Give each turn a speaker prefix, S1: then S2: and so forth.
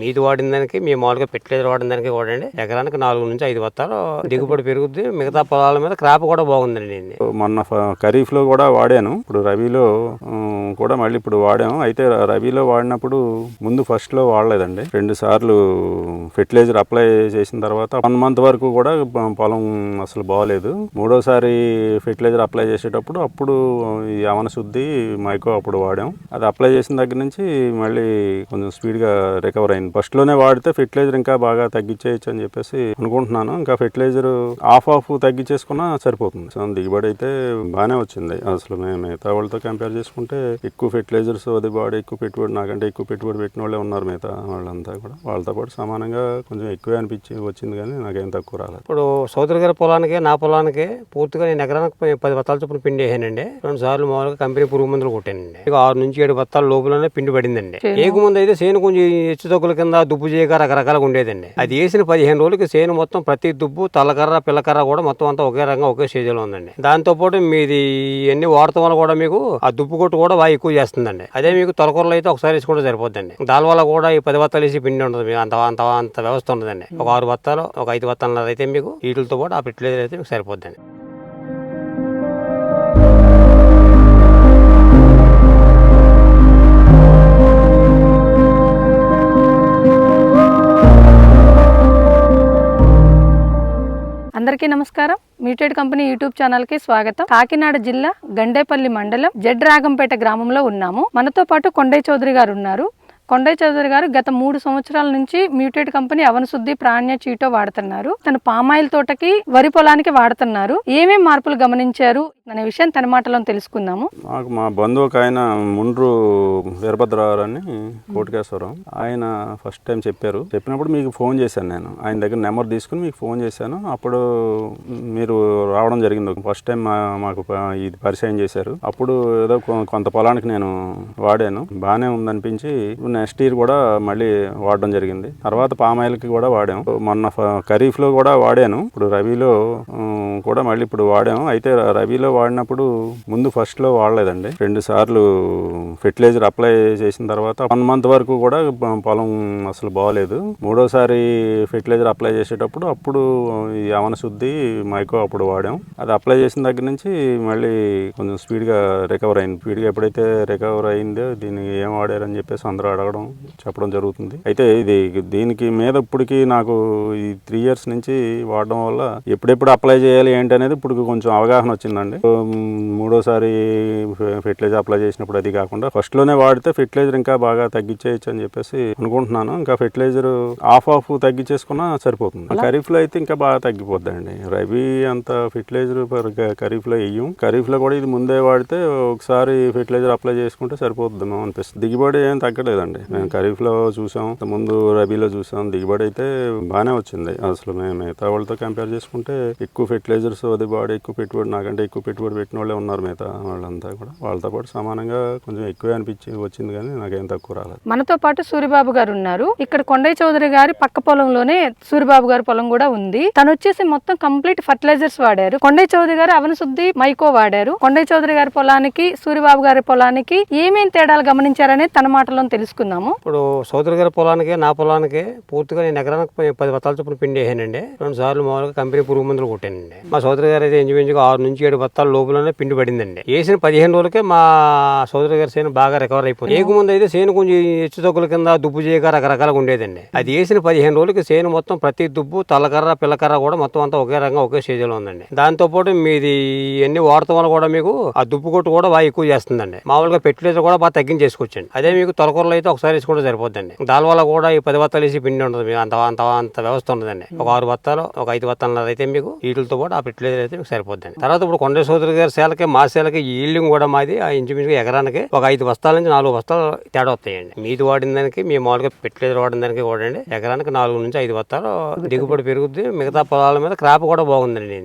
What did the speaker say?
S1: మీది వాడిన దానికి మీ మామూలుగా పెట్టలేదు వాడిన దానికి కూడా అండి. ఎకరానికి నాలుగు నుంచి ఐదు వత్తాలు దిగుబడి పెరుగుద్ది. మిగతా పొలాల మీద క్రాప్ కూడా బాగుందండి నేను
S2: మొన్న ఖరీఫ్లో కూడా వాడాను. ఇప్పుడు రబీలో కూడా మళ్ళీ ఇప్పుడు వాడాము. అయితే రబీలో వాడినప్పుడు ముందు ఫస్ట్లో వాడలేదండి. రెండు సార్లు ఫెర్టిలైజర్ అప్లై చేసిన తర్వాత వన్ మంత్ వరకు కూడా పొలం అసలు బాగలేదు మూడోసారి ఫెర్టిలైజర్ అప్లై చేసేటప్పుడు అప్పుడు ఈ అవన శుద్ధి మైకో అప్పుడు వాడాం అది అప్లై చేసిన దగ్గర నుంచి మళ్ళీ కొంచెం స్పీడ్గా రికవర్ అయింది ఫస్ట్లోనే వాడితే ఫెర్టిలైజర్ ఇంకా బాగా తగ్గించేయచ్చు అని చెప్పేసి అనుకుంటున్నాను. ఇంకా ఫెర్టిలైజర్ ఆఫ్ ఆఫ్ తగ్గించేసుకున్నా సరిపోతుంది. సో దిగుబడి అయితే బాగానే వచ్చింది. అసలు మేము మిగతా వాళ్ళతో కంపేర్ చేసుకుంటే ఎక్కువ ఫెర్టిలైజర్స్ అది వాడి ఎక్కువ పెట్టుబడి నాకంటే ఎక్కువ పెట్టుబడి పెట్టిన వాళ్ళే ఉన్నారు మిగతా వాళ్ళంతా కూడా. వాళ్ళతో పాటు సమానంగా కొంచెం ఎక్కువే అనిపించి వచ్చింది కానీ నాకేం తక్కువ రాలేదు.
S1: ఇప్పుడు సోదరు గారి పొలానికి నా పొలానికి పూర్తిగా నేను ఎకరానికి పది బత్తాల చొప్పున పిండి వేసానండి. రెండు సార్లు మామూలుగా కంపెనీ పురుగు మందులు కొట్టానండి. ఇక ఆరు నుంచి ఏడు బత్తాల లోపలనే పిండి పడిందండి. ఏకు ముందు అయితే సేను కొంచెం హెచ్చు తగ్గుల కింద దుబ్బు చేయక రకరకాలుగా ఉండేదండి. అది వేసిన పదిహేను రోజులకి చేను మొత్తం ప్రతి దుబ్బు తలకర్ర పిల్లకర్ర కూడా మొత్తం అంతా ఒకే రకంగా ఒకే స్టేజ్లో ఉందండి. దాంతోపాటు మీది ఇవన్నీ వాడటం వల్ల కూడా మీకు ఆ దుబ్బు కొట్టు కూడా బాగా ఎక్కువ చేస్తుందండి. అదే మీకు తొలకూరలు అయితే ఒకసారి వేసుకుంటే సరిపోద్దండి. దాని వల్ల కూడా ఈ పది బత్తాలు వేసి పిండి ఉండదు మీకు అంత అంత అంత వ్యవస్థ ఉండదండి. ఒక ఆరు బత్తాలు ఒక ఐదు బత్తాలు అయితే మీకు వీటితో పాటు ఆ పెట్టలేదు అయితే మీకు సరిపోద్దండి.
S3: అందరికీ నమస్కారం. మ్యూటెడ్ కంపెనీ యూట్యూబ్ ఛానల్కి స్వాగతం. కాకినాడ జిల్లా గండేపల్లి మండలం జడ్ రాగంపేట గ్రామంలో ఉన్నాము. మనతో పాటు కొండయ్య చౌదరి గారు ఉన్నారు. కొండయ్య చౌదరి గారు గత మూడు సంవత్సరాల నుంచి మ్యూటెడ్ కంపెనీ అవనశుద్ధి ప్రాణ్య చీటో వాడుతున్నారు. తన పామాయిల్ తోటకి వరి పొలానికి వాడుతున్నారు. ఏమేం మార్పులు గమనించారు? అనే విషయం తన మాటలో తెలుసుకుందాము.
S2: మాకు మా బంధువు ఒక ఆయన ముండ్రు వీరభద్రరావు అని కోటికేశ్వరం ఆయన ఫస్ట్ టైం చెప్పారు. చెప్పినప్పుడు మీకు ఫోన్ చేశాను నేను. ఆయన దగ్గర నెంబర్ తీసుకుని మీకు ఫోన్ చేశాను. అప్పుడు మీరు రావడం జరిగింది. ఫస్ట్ టైం మా మాకు ఇది పరిచయం చేశారు. అప్పుడు ఏదో కొ- కొంత పొలానికి నేను వాడాను. బాగానే ఉందనిపించి నెక్స్ట్ ఇయర్ కూడా మళ్ళీ వాడడం జరిగింది. తర్వాత పామాయిల్కి కూడా వాడాము మొన్న ఖరీఫ్లో కూడా వాడాను. ఇప్పుడు రబీలో కూడా మళ్ళీ ఇప్పుడు వాడాము. అయితే రబీలో వాడినప్పుడు ముందు ఫస్ట్లో వాడలేదండి. రెండు సార్లు ఫెర్టిలైజర్ అప్లై చేసిన తర్వాత వన్ మంత్ వరకు కూడా పొలం అసలు బాగలేదు మూడోసారి ఫెర్టిలైజర్ అప్లై చేసేటప్పుడు అప్పుడు ఈ అవన శుద్ధి మైకో అప్పుడు వాడాం. అది అప్లై చేసిన దగ్గర నుంచి మళ్ళీ కొంచెం స్పీడ్గా రికవర్ అయింది. స్పీడ్గా ఎప్పుడైతే రికవర్ అయిందో దీనికి ఏం వాడారని చెప్పేసి అందరూ అడగడం చెప్పడం జరుగుతుంది. అయితే ఇది దీనికి మీద ఇప్పటికి నాకు ఈ త్రీ ఇయర్స్ నుంచి వాడడం వల్ల ఎప్పుడెప్పుడు అప్లై చేయాలి ఏంటి అనేది ఇప్పుడు కొంచెం అవగాహన వచ్చిందండి. మూడోసారి ఫెర్టిలైజర్ అప్లై చేసినప్పుడు అది కాకుండా ఫస్ట్లోనే వాడితే ఫెర్టిలైజర్ ఇంకా బాగా తగ్గించేయచ్చు అని చెప్పేసి అనుకుంటున్నాను. ఇంకా ఫెర్టిలైజర్ ఆఫ్ ఆఫ్ తగ్గించేసుకున్నా సరిపోతుంది. ఖరీఫ్లో అయితే ఇంకా బాగా తగ్గిపోద్దండి. రబీ అంత ఫెర్టిలైజర్ ఖరీఫ్లో వేయం ఖరీఫ్లో కూడా ఇది ముందే వాడితే ఒకసారి ఫెర్టిలైజర్ అప్లై చేసుకుంటే సరిపోతుందేమో అనిపిస్తుంది. దిగుబడి ఏం తగ్గలేదండి. మేము. ఖరీఫ్లో చూసాం ముందు రబీలో చూసాం దిగుబడి అయితే బాగానే వచ్చింది. అసలు మేము మిగతా వాళ్ళతో కంపేర్ చేసుకుంటే ఎక్కువ ఫెర్టిలైజర్స్ అది వాడి ఎక్కువ పెట్టుబడి నాకంటే ఎక్కువ పెట్టుబడి పెట్టిన వాళ్ళే ఉన్నారు మిగతా వాళ్ళంతా కూడా. వాళ్ళతో పాటు సమానంగా కొంచెం ఎక్కువే అనిపించి వచ్చింది కానీ నాకేం తక్కువ రాలేదు.
S3: మనతో పాటు సూరిబాబు గారు ఉన్నారు. ఇక్కడ కొండయ్య చౌదరి గారి పక్క పొలంలోనే సూరిబాబు గారి పొలం కూడా ఉంది. తను వచ్చేసి మొత్తం కంప్లీట్ ఫర్టిలైజర్స్ వాడారు. కొండయ్య చౌదరి గారు అవన శుద్ధి మైకో వాడారు. కొండయ్య చౌదరి గారి పొలానికి సూరిబాబు గారి పొలానికి ఏమేం తేడాలు గమనించారనేది తన మాటలో తెలుసుకుందాము.
S1: ఇప్పుడు సోదరు గారి పొలానికి నా పొలానికి పూర్తిగా నేను ఎకరానికి పది బత్తాల చొప్పున పిండి వేసానండి. రెండు సార్లు మామూలుగా కంపెనీ పురుగు మందులు కొట్టానండి. మా సోదరు గారు అయితే ఇంచుమించుగా ఆరు నుంచి ఏడు బత్తాల లోపలనే పిండి పడిందండి. వేసిన పదిహేను రోజులకే మా సోదరు గారి సేను బాగా రికవర్ అయిపోయింది. ఏకు ముందు అయితే సేను కొంచెం హెచ్చు తగ్గుల కింద దుబ్బు చేయక రకరకాలుగా ఉండేదండి. అది వేసిన పదిహేను రోజులకి సేను మొత్తం ప్రతి దుబ్బు తలకర్ర పిల్లకర్ర కూడా మొత్తం అంతా ఒకే రకంగా ఒకే స్టేజ్లో ఉందండి. దాంతో పాటు మీది ఇవన్నీ వాడటం వల్ల కూడా మీకు ఆ దుబ్బు కొట్టు కూడా బాగా ఎక్కువ చేస్తుందండి. మామూలుగా ఫెర్టిలైజర్ కూడా బాగా తగ్గించేసుకోవచ్చండి అదే మీకు తొలకూరలు అయితే ఒకసారి వేసుకుంటే సరిపోద్దండి. దాని వల్ల కూడా ఈ పది బత్తాలు వేసి పిండి మీకు అంత అంత అంత వ్యవస్థ ఉండదండి. ఒక ఆరు బత్తాలు ఒక ఐదు బత్తాలు అయితే మీకు వీటితో పాటు ఆ ఫెర్టిలైజర్ అయితే మీకు సరిపోద్దండి. తర్వాత ఇప్పుడు కొండ సోదరు గారి సేలకి మా సేలకి ఈల్డింగ్ కూడా మాది. ఆ ఇంచుమించు ఎకరానికి ఒక ఐదు బస్తాల నుంచి నాలుగు బస్తాలు తేడా వస్తాయండి. మీది వాడిన దానికి మీ మామూలుగా పెట్టలేదు వాడిన దానికి కూడా అండి. ఎకరానికి నాలుగు నుంచి ఐదు బస్తాలు దిగుబడి పెరుగుద్ది. మిగతా పొలాల మీద క్రాప్ కూడా బాగుందండి